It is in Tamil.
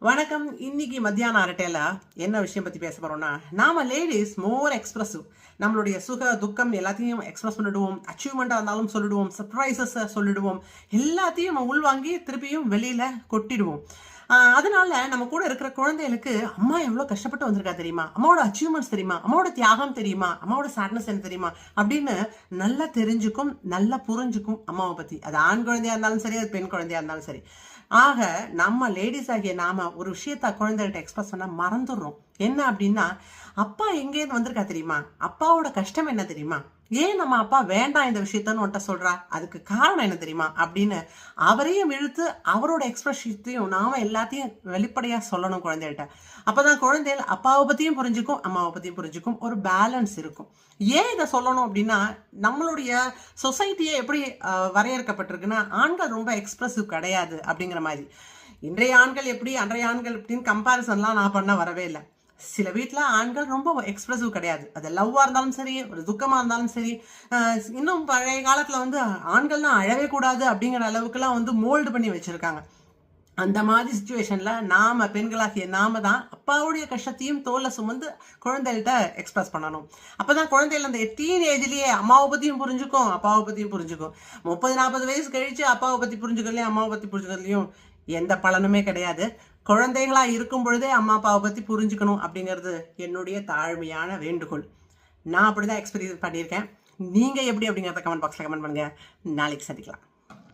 வணக்கம். இன்னைக்கு மத்தியான அரட்டையில என்ன விஷயம் பத்தி பேச போறோம்னா நாம லேடிஸ் மோர் எக்ஸ்பிரசிவ் நம்மளுடைய சுக துக்கம் எல்லாத்தையும் எக்ஸ்பிரஸ் பண்ணிடுவோம். அச்சீவ்மெண்ட்டாக இருந்தாலும் சொல்லிடுவோம். சர்ப்ரைசஸ் சொல்லிடுவோம். எல்லாத்தையும் நம்ம உள்வாங்கி திருப்பியும் வெளியில் கொட்டிடுவோம். அதனால நம்ம கூட இருக்கிற குழந்தைகளுக்கு அம்மா எவ்வளோ கஷ்டப்பட்டு வந்திருக்கா தெரியுமா? அம்மாவோட அச்சீவ்மெண்ட்ஸ் தெரியுமா? அம்மாவோட தியாகம் தெரியுமா? அம்மாவோட சேட்னஸ் என்ன தெரியுமா? அப்படின்னு நல்லா தெரிஞ்சுக்கும் நல்லா புரிஞ்சுக்கும் அம்மாவை பற்றி அது ஆண் குழந்தையா இருந்தாலும் சரி அது பெண் குழந்தையா இருந்தாலும் சரி. ஆக நம்ம லேடிஸ் ஆகிய நாம ஒரு விஷயத்த குழந்தைகிட்ட எக்ஸ்பிரஸ் பண்ண மறந்துடுறோம். என்ன அப்படின்னா அப்பா எங்கேருந்து வந்திருக்கா தெரியுமா? அப்பாவோட கஷ்டம் என்ன தெரியுமா? ஏன் நம்ம அப்பா வேண்டாம் இந்த விஷயத்தன்னு உன்ட்ட சொல்றா? அதுக்கு காரணம் என்ன தெரியுமா? அப்படின்னு அவரையும் இழுத்து அவரோட எக்ஸ்பிரஷத்தையும் நாம எல்லாத்தையும் வெளிப்படையா சொல்லணும் குழந்தைகிட்ட அப்பதான் குழந்தைகள் அப்பாவை பத்தியும் புரிஞ்சுக்கும் அம்மாவை பத்தியும் புரிஞ்சுக்கும். ஒரு பேலன்ஸ் இருக்கும். ஏன் இதை சொல்லணும் அப்படின்னா நம்மளுடைய சொசைட்டியே எப்படி வரையறுக்கப்பட்டிருக்குன்னா ஆண்கள் ரொம்ப எக்ஸ்பிரசிவ் கிடையாது அப்படிங்கிற மாதிரி. இன்றைய ஆண்கள் எப்படி அன்றைய ஆண்கள் அப்படின்னு கம்பேரிசன்லாம் நான் பண்ண வரவே இல்லை. சில வீட்டில் ஆண்கள் ரொம்ப எக்ஸ்ப்ரெசிவ் கிடையாது. அது லவ்வாக இருந்தாலும் சரி ஒரு துக்கமாக இருந்தாலும் சரி இன்னும் பழைய காலத்தில் வந்து ஆண்கள்லாம் அழவே கூடாது அப்படிங்கிற அளவுக்குலாம் வந்து மோல்டு பண்ணி வச்சுருக்காங்க. அந்த மாதிரி சுச்சுவேஷனில் நாம் பெண்களாகிய நாம தான் அப்பாவுடைய கஷ்டத்தையும் தோலை சுமந்து குழந்தைகள்கிட்ட எக்ஸ்பிரஸ் பண்ணணும். அப்போ தான் குழந்தைகள் அந்த டீன் ஏஜ்லேயே அம்மாவை பத்தியும் புரிஞ்சுக்கும் அப்பாவை பத்தியும் புரிஞ்சுக்கும். முப்பது நாற்பது வயசு கழித்து அப்பாவை பற்றி புரிஞ்சுக்கலையும் அம்மாவை பற்றி புரிஞ்சுக்கலையும் எந்த பலனுமே கிடையாது. குழந்தைகளா இருக்கும் பொழுதே அம்மா அப்பாவை பற்றி புரிஞ்சுக்கணும் அப்படிங்கிறது என்னுடைய தாழ்மையான வேண்டுகோள். நான் அப்படி தான் எக்ஸ்பீரியன்ஸ் பண்ணியிருக்கேன். நீங்கள் எப்படி அப்படிங்கிறத கமெண்ட் பாக்ஸில் கமெண்ட் பண்ணுங்கள் நாளைக்கு சந்திக்கலாம்.